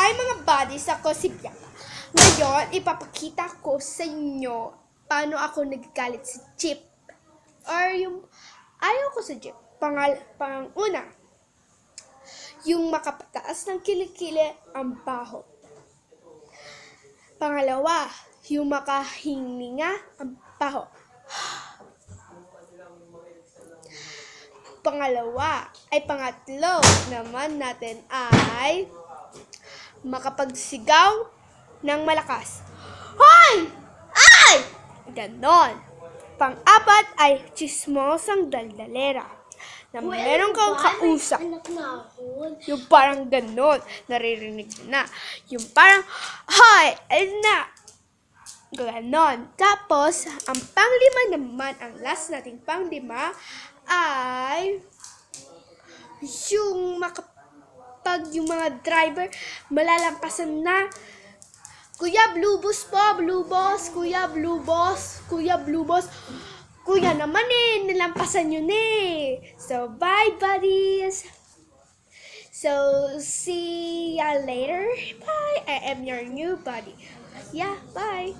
Hi mga buddies, ako si Bianca. Ngayon, ipapakita ko sa inyo paano ako nagagalit sa jeep. Or yung, ayaw ko sa jeep. Pangal, pang una, yung makapataas ng kilikili ang baho. Pangalawa, yung makahinga ang baho. Pangalawa, ay pangatlo naman natin ay makapagsigaw ng malakas. Hoy! Ay! Ganon. Pang-apat ay chismosang daldalera na meron kang kausap. Yung parang ganon, naririnig na. Yung parang, Hoy! Ayun na! Ganon. Tapos, ang panglima naman, ang last nating panglima, ay yung makapag yung mga driver malalampasan na Kuya Blue Boss po, Blue Boss, Kuya Blue Boss, Kuya Blue Boss. Kuya naman eh, nilampasan yun eh. So, bye buddies! So, see ya later. Bye. I am your new buddy. Yeah, bye.